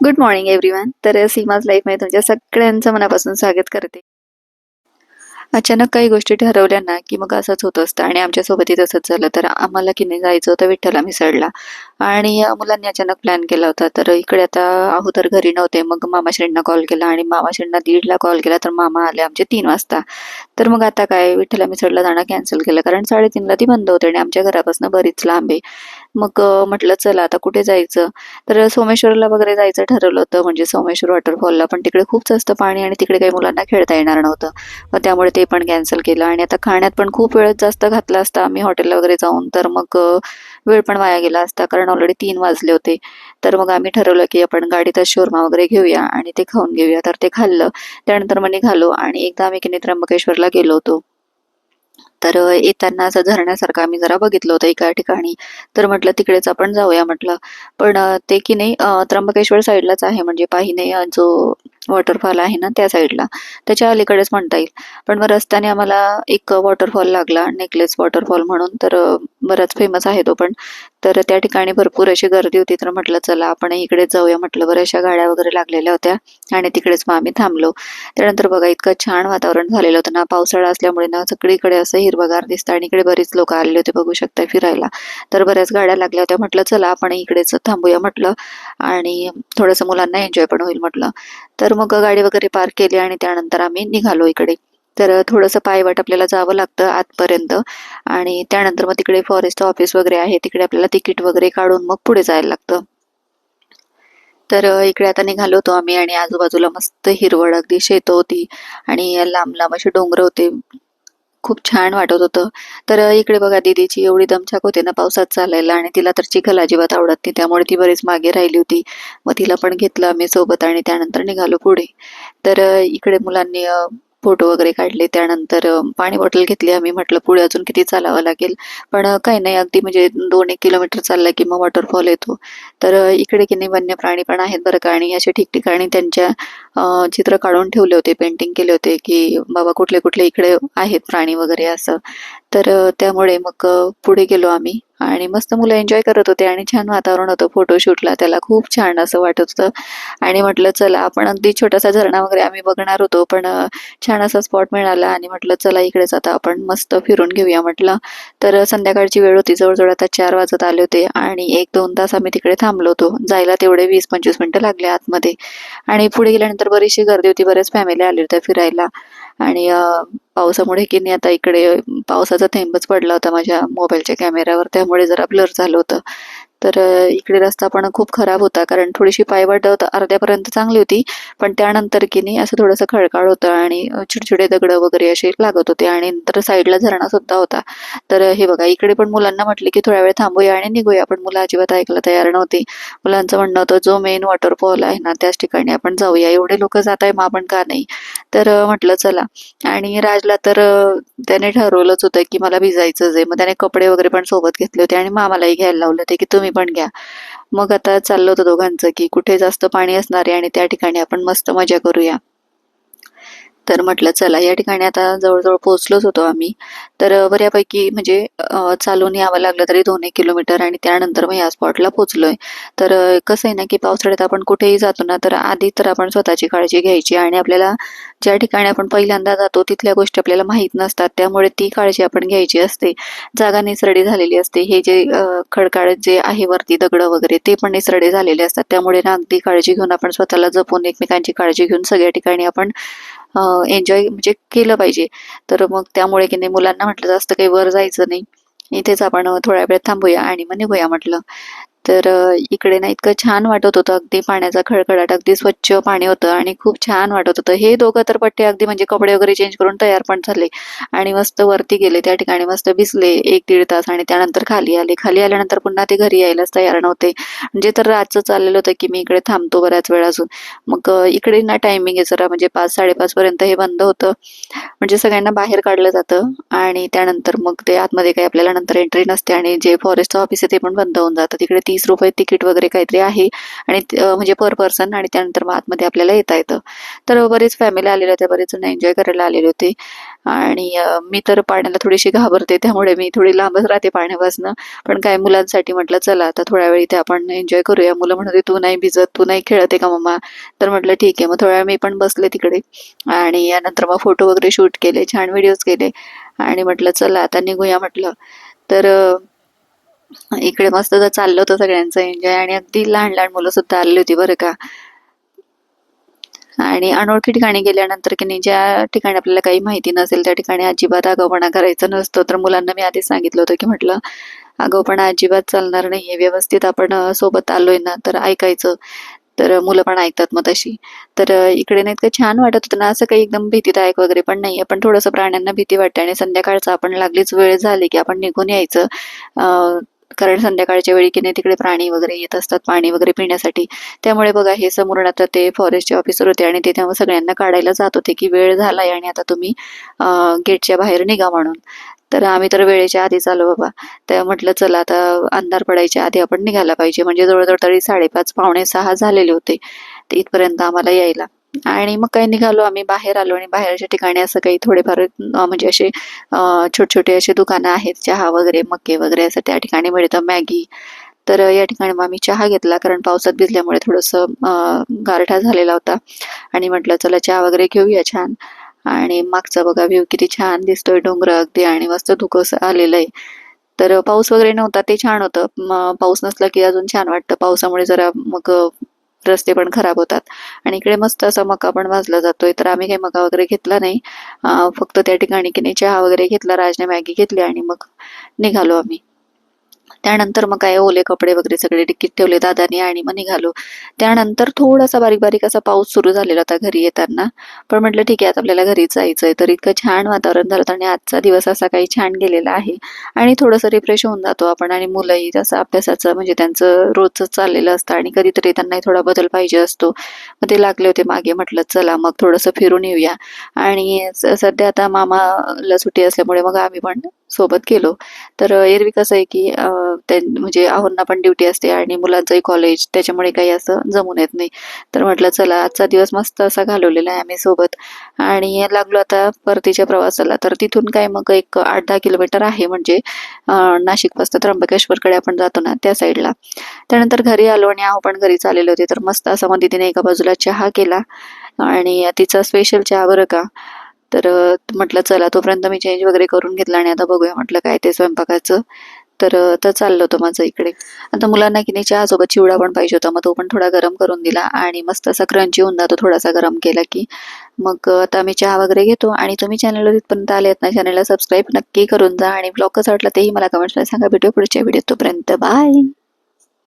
Good morning everyone तर सीमाज लाईफमध्ये तुमच्या सगळ्यांचं मनापासून स्वागत करते. अचानक काही गोष्टी ठरवल्या ना की मग असंच होत असतं आणि आमच्यासोबतही तसंच झालं. तर आम्हाला की नाही जायचं होतं विठ्ठला मिसळला. आणि मुलांनी अचानक प्लॅन केला होता. तर इकडे आता आहो तर घरी नव्हते. मग मामाश्रींना कॉल केला आणि मामाश्रींना दीडला कॉल केला. तर मामा आले आमचे तीन वाजता. तर मग आता काय? विठ्ठला मिसळला जाणं कॅन्सल केलं. कारण साडेतीनला ती बंद होते आणि आमच्या घरापासून बरीच लांब आहे. मग म्हटलं चला आता कुठे जायचं? तर सोमेश्वरला वगैरे जायचं ठरवलं होतं. म्हणजे सोमेश्वर वॉटरफॉलला पण तिकडे खूप जास्त पाणी आणि तिकडे काही मुलांना खेळता येणार नव्हतं. मग त्यामुळे ते पण कॅन्सल केलं. आणि आता खाण्यात पण खूप वेळ जास्त घातला असता. आम्ही हॉटेलला वगैरे जाऊन तर मग वेळ पण वाया गेला असता. कारण ऑलरेडी तीन वाजले होते. तर मग आम्ही ठरवलं की आपण गाडीतच शोरमा वगैरे घेऊया आणि ते खाऊन घेऊया. तर ते खाल्लं. त्यानंतर मग निघालो आणि एकदा आम्ही की त्र्यंबकेश्वरला गेलो होतो. तर येताना असं झरण्यासारखं आम्ही जरा बघितलं होतं एका ठिकाणी. तर म्हटलं तिकडेच आपण जाऊया म्हटलं. पण ते की नाही त्र्यंबकेश्वर साईडलाच आहे म्हणजे पाहिने जो वॉटरफॉल आहे ना त्या साईडला त्याच्या अलीकडेच म्हणता येईल. पण मग रस्त्याने आम्हाला एक वॉटरफॉल लागला नेकलेस वॉटरफॉल म्हणून. तर बराच फेमस आहे तो पण. तर त्या ठिकाणी भरपूर अशी गर्दी होती. तर म्हटलं चला आपण इकडे जाऊया. म्हटलं बऱ्याचशा गाड्या वगैरे लागलेल्या होत्या आणि तिकडेच मग आम्ही थांबलो. त्यानंतर बघा इतकं छान वातावरण झालेलं होतं ना. पावसाळा असल्यामुळे ना सगळीकडे असं हिरवगार दिसतं आणि इकडे बरीच लोक आलेले होते बघू शकता फिरायला. तर बऱ्याच गाड्या लागल्या होत्या. म्हटलं चला आपण इकडेच थांबूया. म्हटलं आणि थोडंसं मुलांना एन्जॉय पण होईल म्हटलं. तर मग गाडी वगैरे पार्क केली आणि त्यानंतर आम्ही निघालो इकडे. तर थोडंसं पायवाट आपल्याला जावं लागतं आतपर्यंत. आणि त्यानंतर मग तिकडे फॉरेस्ट ऑफिस वगैरे आहे. तिकडे आपल्याला तिकीट वगैरे काढून मग पुढे जायला लागतं. तर इकडे आता निघालो होतो आम्ही आणि आजूबाजूला मस्त हिरवळ अगदी शेत होती. आणि लांब लांब असे डोंगर होते. खूप छान वाटत होतं. तर इकडे बघा दीदीची एवढी दमछाक होते ना पावसात चालायला आणि तिला तर चिखल अजिबात आवडत नाही. त्यामुळे ती बरीच मागे राहिली होती. मग तिला पण घेतलं आम्ही सोबत आणि त्यानंतर निघालो पुढे. तर इकडे मुलांनी फोटो वगैरे काढले त्यानंतर पाणी बॉटल घेतली आम्ही म्हटलं पुढे अजून किती चालावं लागेल. पण काही नाही अगदी म्हणजे दोन एक किलोमीटर चालला की मग वॉटरफॉल येतो. तर इकडे की नाही वन्य प्राणी पण आहेत बरं का. आणि असे ठिकठिकाणी त्यांच्या चित्र काढून ठेवले होते पेंटिंग केले होते की बाबा कुठले कुठले इकडे आहेत प्राणी वगैरे असं. तर त्यामुळे मग पुढे गेलो आम्ही. आणि मस्त मुलं एन्जॉय करत होते आणि छान वातावरण होतं फोटोशूटला त्याला खूप छान असं वाटत होतं. आणि म्हटलं चला आपण अगदी छोटासा झरणा वगैरे आम्ही बघणार होतो पण छान असा स्पॉट मिळाला आणि म्हटलं चला इकडेच आता आपण मस्त फिरून घेऊया म्हटलं. तर संध्याकाळची वेळ होती. जवळजवळ आता चार वाजत आले होते आणि एक दोन तास आम्ही तिकडे थांबलो होतो. जायला तेवढे वीस पंचवीस मिनटं लागले आतमध्ये. आणि पुढे गेल्यानंतर बरीचशी गर्दी होती. बऱ्याच फॅमिली आली होत्या फिरायला. आणि पावसामुळे की नाही आता इकडे पावसाचा थेंबच पडला होता माझ्या मोबाईलच्या कॅमेऱ्यावर त्यामुळे जरा ब्लर झालं होतं. तर इकडे रस्ता पण खूप खराब होता कारण थोडीशी पायवाट होता अर्ध्यापर्यंत चांगली होती पण त्यानंतर की नाही असं थोडंसं खळकाळ होतं आणि चिडचिडे दगड वगैरे असे लागत होते आणि नंतर साईडला झरणा सुद्धा होता. तर हे बघा इकडे पण मुलांना म्हटले की थोड्या वेळ थांबूया आणि निघूया पण मुलं अजिबात ऐकायला तयार नव्हती. मुलांचं म्हणणं होतं जो मेन वॉटरफॉल आहे ना त्याच ठिकाणी आपण जाऊया एवढे लोक जात आहे मग आपण का नाही? तर म्हटलं चला. आणि राजला तर त्याने ठरवलंच होतं की मला भिजायचंच आहे. मग त्याने कपडे वगैरे पण सोबत घेतले होते आणि मामालाही घ्यायला लावले होते की तुम्ही पण घ्या. मग आता चाललं होतं दोघांचं की कुठे जास्त पाणी असणार आहे आणि त्या ठिकाणी आपण मस्त मजा करूया. तर म्हटलं चला या ठिकाणी आता जवळजवळ पोहोचलोच होतो आम्ही. तर बऱ्यापैकी म्हणजे चालून यावं लागलं तरी दोन एक किलोमीटर आणि त्यानंतर मग या स्पॉटला पोहोचलोय. तर कसं आहे ना की पावसाळ्यात आपण कुठेही जातो ना तर आधी तर आपण स्वतःची काळजी घ्यायची आणि आपल्याला ज्या ठिकाणी आपण पहिल्यांदा जातो तिथल्या गोष्टी आपल्याला माहीत नसतात. त्यामुळे ती काळजी आपण घ्यायची असते. जागा निसरडी झालेली असते. हे जे खडकाळ जे आहे वरती दगड वगैरे ते पण निसरडे झालेले असतात. त्यामुळे ना अगदी काळजी घेऊन आपण स्वतःला जपून एकमेकांची काळजी घेऊन सगळ्या ठिकाणी आपण एन्जॉय म्हणजे केलं पाहिजे. तर मग त्यामुळे की नाही मुलांना म्हटलं जास्त काही वर जायचं नाही. इथेच आपण थोड्या वेळ थांबूया आणि मग निघूया म्हटलं. तर इकडे ना इतकं छान वाटत होतं. अगदी पाण्याचा खळखळाट अगदी स्वच्छ पाणी होतं आणि खूप छान वाटत होतं. हे दोघं तर पट्टे अगदी म्हणजे कपडे वगैरे चेंज करून तयार पण झाले आणि मस्त वरती गेले. त्या ठिकाणी मस्त भिजले एक दीड तास आणि त्यानंतर खाली आले. खाली आल्यानंतर पुन्हा ते घरी यायलाच तयार नव्हते. म्हणजे तर रातचं चाललेलं होतं की मी इकडे थांबतो बऱ्याच वेळ अजून. मग इकडे ना टायमिंग आहे जरा म्हणजे पाच साडेपाच पर्यंत हे बंद होतं. म्हणजे सगळ्यांना बाहेर काढलं जातं आणि त्यानंतर मग ते आतमध्ये काही आपल्याला नंतर एंट्री नसते आणि जे फॉरेस्ट ऑफिस आहे ते पण बंद होऊन जातं. तिकडे ती तीस रुपये तिकीट वगैरे काहीतरी आहे. आणि म्हणजे पर पर्सन आणि त्यानंतर मग आतमध्ये आपल्याला येता येतं. तर बरेच फॅमिली आलेले होते बरेच जण एन्जॉय करायला आलेले होते. आणि मी तर पाण्याला थोडीशी घाबरते त्यामुळे मी थोडी लांबच राहते पाण्यापासून पण काय मुलांसाठी म्हटलं चला आता थोड्या वेळ इथे आपण एन्जॉय करूया. मुलं म्हणत होती, तू नाही भिजत तू नाही खेळते का मम्मा? तर म्हटलं ठीक आहे. मग थोड्या वेळ मी पण बसले तिकडे. आणि यानंतर मग फोटो वगैरे शूट केले छान व्हिडिओज केले. आणि म्हटलं चला आता निघूया म्हटलं. तर इकडे मस्त तर चाललं होतं सगळ्यांचं एन्जॉय आणि अगदी लहान लहान मुलं सुद्धा आली होती बरं का. आणि अनोळखी ठिकाणी गेल्यानंतर की नाही ज्या ठिकाणी आपल्याला काही माहिती नसेल त्या ठिकाणी अजिबात आगाऊपणा करायचा नसतो. तर मुलांना मी आधीच सांगितलं होतं की म्हटलं आगाऊपणा अजिबात चालणार नाहीये. व्यवस्थित आपण सोबत आलोय ना तर ऐकायचं. तर मुलं पण ऐकतात मग तशी. तर इकडे नाही इतकं छान वाटत होतं ना असं काही एकदम भीतीदायक वगैरे पण नाहीये. पण थोडंसं प्राण्यांना भीती वाटते आणि संध्याकाळचं आपण लागलीच वेळ झाली की आपण निघून यायचं. कारण संध्याकाळच्या वेळी की नाही तिकडे प्राणी वगैरे येत असतात पाणी वगैरे पिण्यासाठी. त्यामुळे बघा हे समोरून आता ते फॉरेस्टचे ऑफिसर होते आणि ते तेव्हा सगळ्यांना काढायला जात होते की वेळ झालाय आणि आता तुम्ही गेटच्या बाहेर निघा म्हणून. तर आम्ही तर वेळेच्या आधीच आलो बाबा. तर म्हटलं चला आता अंधार पडायच्या आधी आपण निघायला पाहिजे. म्हणजे जवळजवळ तरी साडेपाच पावणे सहा झालेले होते. इथपर्यंत आम्हाला यायला. आणि मग काही निघालो आम्ही बाहेर आलो आणि बाहेरच्या ठिकाणी असं काही थोडेफार म्हणजे असे छोटे छोटे असे दुकानं आहेत चहा वगैरे मक्के वगैरे असं त्या ठिकाणी मिळतं मॅगी. तर या ठिकाणी मग आम्ही चहा घेतला कारण पावसात भिजल्यामुळे थोडंसं गारठा झालेला होता. आणि म्हटलं चला चहा वगैरे घेऊया छान. आणि मागचा बघा व्ह्यू किती छान दिसतोय डोंगर अगदी आणि मस्त धुकं आलेलं आहे. तर पाऊस वगैरे नव्हता ते छान होतं. पाऊस नसला की अजून छान वाटतं. पावसामुळे जरा मग रस्ते पण खराब होतात. आणि इकडे मस्त असा मका पण भाजला जातोय. तर आम्ही काही मका वगैरे घेतला नाही. फक्त त्या ठिकाणी की नाही चहा वगैरे घेतला राजने मॅगी घेतली आणि मग निघालो आम्ही. त्यानंतर मग काय ओले कपडे वगैरे सगळे डिक्कीत ठेवले दादाने आणि मग निघालो त्यानंतर थोडासा बारीक बारीक असा पाऊस सुरू झालेला होता घरी येताना. पण म्हटलं ठीक आहे आता आपल्याला घरी जायचंय. तर इतकं छान वातावरण झालं आणि आजचा दिवस असा काही छान गेलेला आहे. आणि थोडंसं रिफ्रेश होऊन जातो आपण आणि मुलंही तसं अभ्यासाचं म्हणजे त्यांचं रोजच चाललेलं असतं आणि कधीतरी त्यांनाही थोडा बदल पाहिजे असतो. मग ते लागले होते मागे म्हटलं चला मग थोडंसं फिरून येऊया. आणि सध्या आता मामाला सुट्टी असल्यामुळे मग आम्ही पण सोबत गेलो तर एरवी कसं आहे की म्हणजे आहोंना पण ड्युटी असते आणि मुलांचंही कॉलेज त्याच्यामुळे काही असं जमून येत नाही. तर म्हटलं चला आजचा दिवस मस्त असा घालवलेला आहे आम्ही सोबत. आणि लागलो आता परतीच्या प्रवासाला. तर तिथून काय मग एक आठ दहा किलोमीटर आहे म्हणजे अ, नाशिकपासून त्र्यंबकेश्वरकडे आपण जातो ना त्या साईडला. त्यानंतर घरी आलो आणि आहो पण घरी चाललेले होते. तर मस्त असा मग तिने एका बाजूला चहा केला. आणि तिचा स्पेशल चहा बरं का तर म्हटलं चला तोपर्यंत मी चेंज वगैरे करून घेतला आणि आता बघूया म्हटलं काय ते स्वयंपाकाचं. तर तर चाललं होतं माझं इकडे. आता मुलांना की नाही चहासोबत चिवडा पण पाहिजे होता मग तो पण थोडा गरम करून दिला आणि मस्त असा क्रंची होऊन जातो थोडासा गरम केला की. मग आता मी चहा वगैरे घेतो आणि तुम्ही चॅनलवर तिथपर्यंत आले आहेत ना चॅनलला सबस्क्राईब नक्की करून जा आणि ब्लॉग कसा वाटला तेही मला कमेंट्समध्ये सांगा. भेटू पुढच्या व्हिडिओ तोपर्यंत. बाय